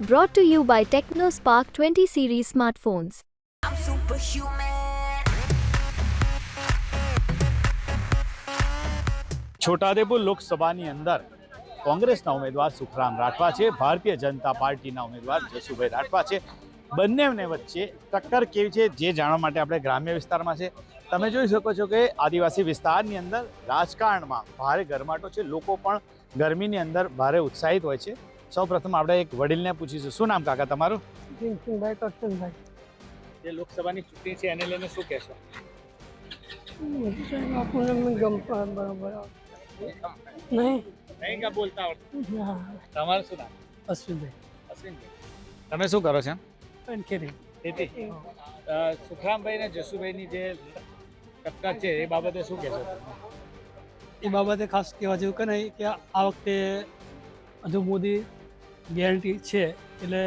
Brought to you by TechnoSpark 20 series smartphones. I'm superhuman. Chhota Udepur લોકસભાની અંદર કોંગ્રેસના ઉમેદવાર સુખરામ રાઠવા છે, ભારતીય જનતા પાર્ટીના ઉમેદવાર જસુભાઈ રાઠવા છે બંનેને વચ્ચે ટક્કર કેવી છે જે જાણવા માટે આપણે ગ્રામ્ય વિસ્તારમાં છે તમે જોઈ શકો છો કે આદિવાસી વિસ્તારની અંદર રાજકારણમાં ભારે ગરમાટો છે લોકો પણ ગરમીની અંદર ભારે ઉત્સાહિત હોય છે સૌ પ્રથમ આપણે એક વડીલને પૂછીશું. શું નામ કાકા તમારું? ભીમસિંહભાઈ કરશનભાઈ. જે લોકસભાની ચૂંટણી છે એને લઈને શું કહેશો? તમારું શું નામ? અશ્વિનભાઈ. અશ્વિનભાઈ. તમે શું કરો છો ખેતી. સુખરામભાઈ ને જસુભાઈની જે ટક્કર છે એ બાબતે શું કહેશો? એ બાબતે ખાસ કહેવા જેવું કે નહીં કે આ વખતે હજુ મોદી ગેરંટી છે. એટલે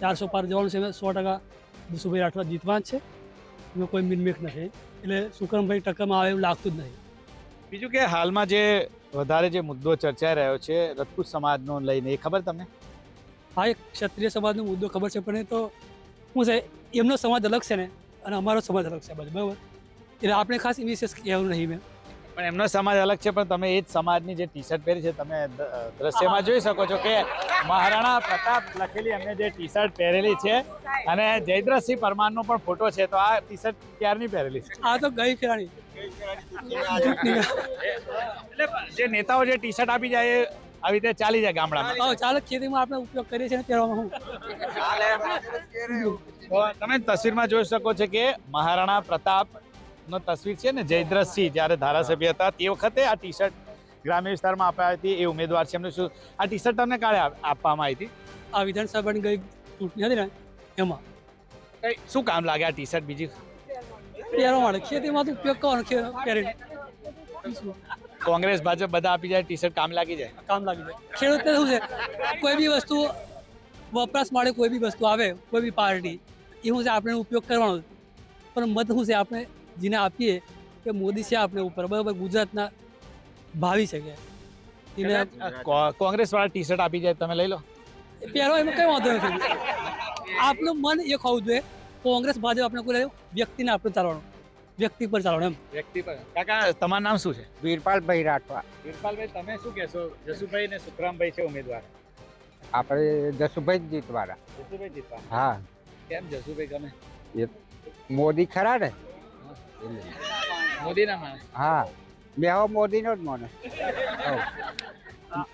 ચારસો પાર જવાનું છે સો ટકા દસુભાઈ રાઠવા જીતવા જ છે. એમાં કોઈ મિનમેક નથી. એટલે સુકરમભાઈ ટક્કરમાં આવે એવું લાગતું જ નહીં બીજું કે હાલમાં જે વધારે જે મુદ્દો ચર્ચાઈ રહ્યો છે રજપૂત સમાજનો લઈને એ ખબર તમને? હા એક ક્ષત્રિય સમાજનો મુદ્દો ખબર છે પણ એ તો શું છે એમનો સમાજ અલગ છે ને અને અમારો સમાજ અલગ છે બરાબર? એટલે આપણે ખાસ એ વિશેષ કહેવાનું નહીં મેં. પણ એમનો સમાજ અલગ છે પણ તમે એ જ સમાજની જે ટી શર્ટ પહેરી છે તમે દ્રશ્યમાં જોઈ શકો છો કે મહારાણા પ્રતાપ લખેલી એમને જે ટી શર્ટ પહેરેલી છે અને જયદ્રથસિંહ પરમારનો પણ ફોટો છે તો આ ટી શર્ટ ક્યારની પહેરેલી છે? આ તો ગઈ ફેરાણી એટલે જે નેતાઓ જે ટી શર્ટ આપી જાય આવી રીતે ચાલી જાય ગામડામાં. ચાલો ખેતીમાં આપણે ઉપયોગ કરીએ છીએ પહેરવામાં તમે તસવીરમાં જોઈ શકો છો કે મહારાણા પ્રતાપ નો તસવીર છે ને જયદ્રથસિંહ જ્યારે ધારાસભ્ય હતા તે વખતે આ ટી શર્ટ ગ્રામ્ય વિસ્તારમાં અપાઈ હતી એ ઉમેદવાર છે. એમને શું આ ટી શર્ટ તમને કાળે આપવામાં આવી હતી? આ વિધાનસભાની ગઈ ચૂંટણી હતી ને એમાં? કઈ શું કામ લાગે આ ટી શર્ટ બીજી? પહેરવા માટે. ખેતીમાં તો ઉપયોગ કરવાનો ખે- કોંગ્રેસ ભાજપ બધા આપી જાય ટી શર્ટ કામ લાગી જાય? કામ લાગી જાય. ખેડૂતને શું છે કોઈ બી વસ્તુ વપરાશ માટે કોઈ બી વસ્તુ આવે કોઈ બી પાર્ટી એ શું છે આપણે ઉપયોગ કરવાનો પણ મત શું છે આપણે જેને આપીએ કે મોદી છે આપણે ઉપર. બરાબર ગુજરાતના ભાવિ શકે એને કોંગ્રેસ વાળા ટી શર્ટ આપી જાય તમે લઈ લો. પહેરો એમાં કઈ વાંધો નથી. આપનું મન એ હોવું જોઈએ. કોંગ્રેસ ભાજપ આપણે કોઈ વ્યક્તિને આપણે ચાલવાનું. વ્યક્તિ પર ચાલવાનું એમ. વ્યક્તિ પર. કાકા તમારું નામ શું છે? વીરપાલભાઈ રાઠવા. વીરપાલભાઈ તમે શું કહેશો? જસુભાઈ ને સુખરામભાઈ છે ઉમેદવાર. આપણે જસુભાઈ જીતવાના. જસુભાઈ જીતવાના? હા. કેમ જસુભાઈ ગમે મોદી ખરા ને? મોદીના માણસ હા બેહો મોદીનો જ મને.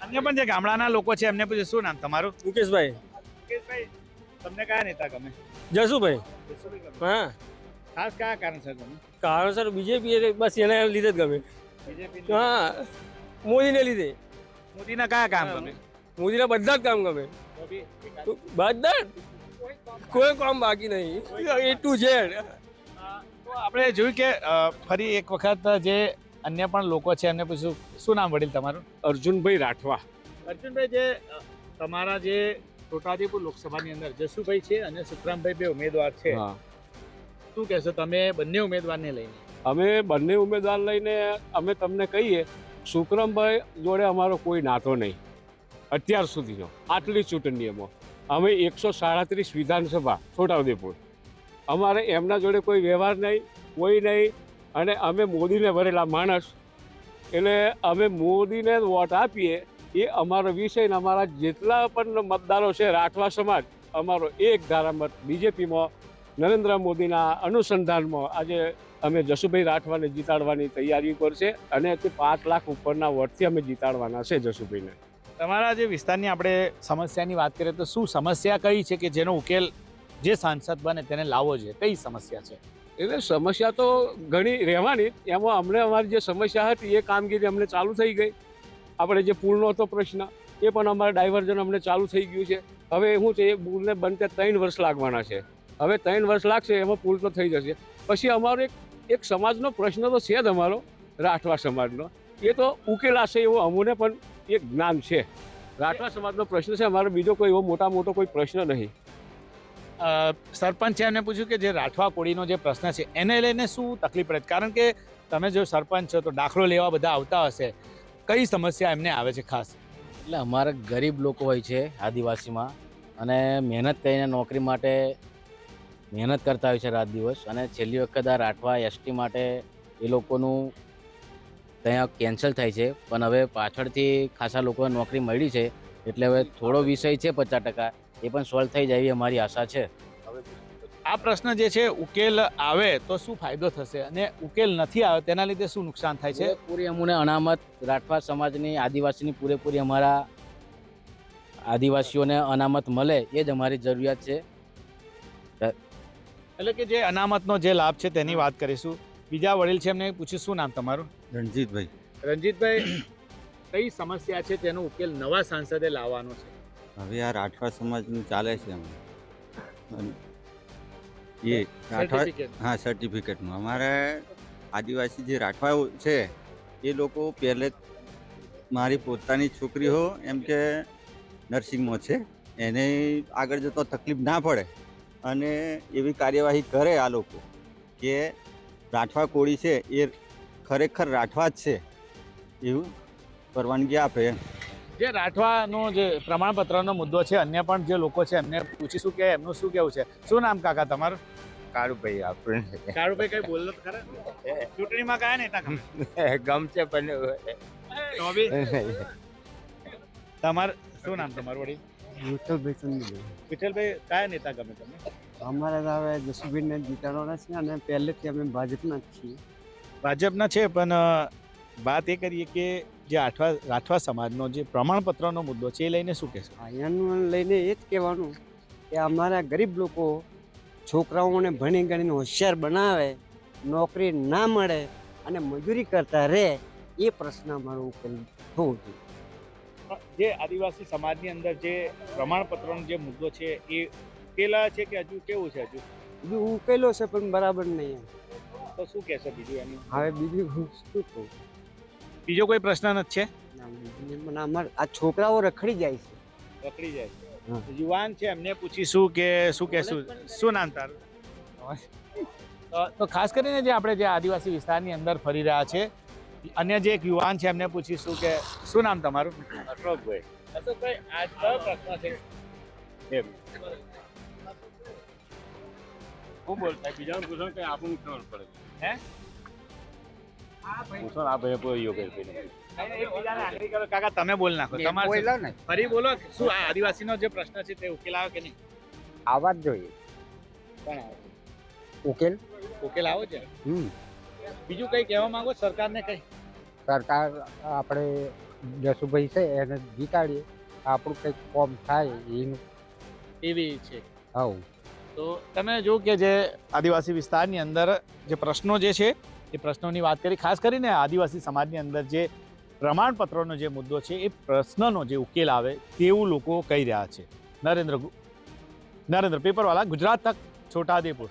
અન્ય પણ જે ગામડાના લોકો છે એમને પૂછે શું નામ તમારું? મુકેશભાઈ. મુકેશભાઈ તમને કયા નેતા ગમે? જસુભાઈ. હા. ખાસ કયા કારણ છે ગમે? કારણસર બીજેપી બસ એના લીધે જ ગમે. બીજેપી હા. મોદીને લીધે. મોદીના કયા કામ ગમે? મોદીના બધા જ કામ ગમે. બધા જ? કોઈ કામ બાકી નહીં. A to Z. આપણે જોયું કે ફરી એક વખત જે અન્ય પણ લોકો છે એમને પૂછ્યું શું નામ વડીલ તમારું? અર્જુનભાઈ રાઠવા. અર્જુનભાઈ જે તમારા જે છોટાઉદેપુર લોકસભાની અંદર જસુભાઈ છે અને સુખરામભાઈ બે ઉમેદવાર છે. શું કહેશો તમે બંને ઉમેદવારને લઈને? અમે બંને ઉમેદવાર લઈને અમે તમને કહીએ સુખરામભાઈ જોડે અમારો કોઈ નાતો નહીં. અત્યાર સુધીનો આટલી ચૂંટણીઓમાં. અમે એકસો સાડત્રીસ વિધાનસભા છોટાઉદેપુર. અમારે એમના જોડે કોઈ વ્યવહાર નહીં, કોઈ નહીં, અને અમે મોદીને ભરેલા માણસ. એટલે અમે મોદીને વોટ આપીએ, એ અમારો વિષય ને અમારા જેટલા પણ મતદારો છે રાઠવા સમાજ, અમારો એક ધારા મત બીજેપીમાં, નરેન્દ્ર મોદીના અનુસંધાનમાં આજે અમે જસુભાઈ રાઠવાને જીતાડવાની તૈયારી કરશે અને તે પાંચ લાખ ઉપરના વોટથી અમે જીતાડવાના છે જસુભાઈને. તમારા જે વિસ્તારની આપણે સમસ્યાની વાત કરીએ તો શું સમસ્યા કઈ છે કે જેનો ઉકેલ જે સાંસદ બને તેને લાવવો જોઈએ. કઈ સમસ્યા છે? એટલે સમસ્યા તો ઘણી રહેવાની એમાં અમને અમારી જે સમસ્યા હતી એ કામગીરી અમને ચાલુ થઈ ગઈ. આપણે જે પુલનો હતો પ્રશ્ન, એ પણ અમારે ડાયવર્ઝન અમને ચાલુ થઈ ગયું છે. હવે શું છે, એ પુલને બનતે ત્રણ વર્ષ લાગવાના છે. હવે ત્રણ વર્ષ લાગશે, એમાં પુલ તો થઈ જશે. પછી અમારો એક એક સમાજનો પ્રશ્ન તો છે જ અમારો, રાઠવા સમાજનો. એ તો ઉકેલાશે એવો અમને પણ એક જ્ઞાન છે. રાઠવા સમાજનો પ્રશ્ન છે, અમારો બીજો કોઈ એવો મોટા મોટો કોઈ પ્રશ્ન નહીં. સરપંચ એમને પૂછ્યું કે જે રાઠવા કોળીનો જે પ્રશ્ન છે, એને લઈને શું તકલીફ પડે કારણ કે તમે જો સરપંચ છો તો દાખલો લેવા બધા આવતા હશે. કઈ સમસ્યા એમને આવે છે ખાસ? એટલે અમારે ગરીબ લોકો હોય છે આદિવાસીમાં અને મહેનત કરીને નોકરી માટે મહેનત કરતા હોય છે રાત દિવસ અને છેલ્લી વખત આ રાઠવા એસટી માટે એ લોકોનું ત્યાં કેન્સલ થાય છે. પણ હવે પાછળથી ખાસા લોકોને નોકરી મળી છે. એટલે હવે થોડો વિષય છે પચાસ ટકા. એ પણ સોલ્વ થઈ જાય એવી અમારી આશા છે. આ પ્રશ્ન જે છે ઉકેલ આવે તો શું ફાયદો થશે અને ઉકેલ નથી આવે તેના લીધે શું નુકસાન થાય છે? પૂરી અમને અનામત રાઠવા સમાજની આદિવાસીની પૂરેપૂરી અમારા આદિવાસીઓને અનામત મળે એ જ અમારી જરૂરિયાત છે. એટલે કે જે અનામતનો જે લાભ છે તેની વાત કરીશું. બીજા વડીલ છે એમને પૂછ્યું શું નામ તમારું? રણજીતભાઈ. રણજીતભાઈ કઈ સમસ્યા છે? તેનો ઉકેલ નવા સાંસદે લાવવાનો છે. હવે આ રાઠવા સમાજનું ચાલે છે એમ. એ રાઠવા હા સર્ટિફિકેટનું અમારે આદિવાસી જે રાઠવાઓ છે એ લોકો પહેલે મારી પોતાની છોકરી હો એમ કે નર્સિંગમાં છે. એને આગળ જતો તકલીફ ના પડે. અને એવી કાર્યવાહી કરે આ લોકો કે રાઠવા કોળી છે એ ખરેખર રાઠવા જ છે. એવું પરવાનગી આપે જે રાઠવાનો જે પ્રમાણપત્રનો મુદ્દો છે અન્ય પણ જે લોકો છે એમને પૂછીશું કે એમનું શું કેવું છે? શું નામ કાકા તમારું? કાળુભાઈ આપણે. કાળુભાઈ કઈ બોલો ખરા? ચૂંટણીમાં કયા નેતા ગમે ગમશે પણ તમાર શું નામ તમારું વડી વિઠ્ઠલભાઈ ચંદુભાઈ. વિઠ્ઠલભાઈ કયા નેતા ગમે તમને? અમારે તો હવે જસુભાઈને જીતાડવાના છે અને પહેલેથી અમે ભાજપના જ છીએ. ભાજપના છે પણ વાત એ કરીએ કે જે આઠવા રાઠવા સમાજનો જે પ્રમાણપત્રનો મુદ્દો છે એ લઈને શું કહેશો? અહીંયાનું લઈને એ જ કહેવાનું કે અમારા ગરીબ લોકો છોકરાઓને ભણી ગણીને હોશિયાર બનાવે નોકરી ના મળે અને મજૂરી કરતા રહે એ પ્રશ્ન અમારો ઉકેલ થવો જોઈએ. જે આદિવાસી સમાજની અંદર જે પ્રમાણપત્રનો જે મુદ્દો છે એ ઉકેલા છે કે હજુ કેવું છે હજુ? બીજું ઉકેલો છે પણ બરાબર નહીં તો શું કહેશો બીજું એનું? હવે બીજું હું શું કહું? બીજો કોઈ પ્રશ્ન નથી છે? ના, બીજું નહીં. મને અમાર આ છોકરાઓ રખડી જાય છે. રખડી જાય છે. યુવાન છે એમને પૂછીશું કે શું કહેશું? શું નામ તારું? તો- તો ખાસ કરીને જે આપણે જે આદિવાસી વિસ્તારની અંદર ફરી રહ્યા છે અન્ય જે એક યુવાન છે એમને પૂછીશું કે શું નામ તમારું? અશોકભાઈ. અશોકભાઈ આ કયો પ્રશ્ન છે? એમ. હું બોલતા બીજાનું પૂછો કે આપણને ખબર પડે. હે? પૂછો આ ભાઈ કોઈ યોગેશભાઈ કાકા તમે બોલ નાખો. તમારે ફરી બોલો શું આ આદિવાસીનો જે પ્રશ્ન છે તે ઉકેલ આવે કે નહીં? આવા જ જોઈએ. પણ ઉકેલ? ઉકેલ આવો છે. હમ. બીજું કઈ કહેવા માંગો? સરકારને કઈ? સરકાર આપણે જસુભાઈ છે એને જીતાડીએ. આપણું કંઈક કોમ થાય એનું. એવી છે. હા તો તમે જો કે જે આદિવાસી વિસ્તારની અંદર જે પ્રશ્નો જે છે એ પ્રશ્નોની વાત કરી. ખાસ કરીને આદિવાસી સમાજની અંદર જે પ્રમાણપત્રનો જે મુદ્દો છે, એ પ્રશ્નનો જે ઉકેલ આવે તેવું લોકો કહી રહ્યા છે. નરેન્દ્ર નરેન્દ્ર પેપરવાલા, ગુજરાત તક છોટાદેપુર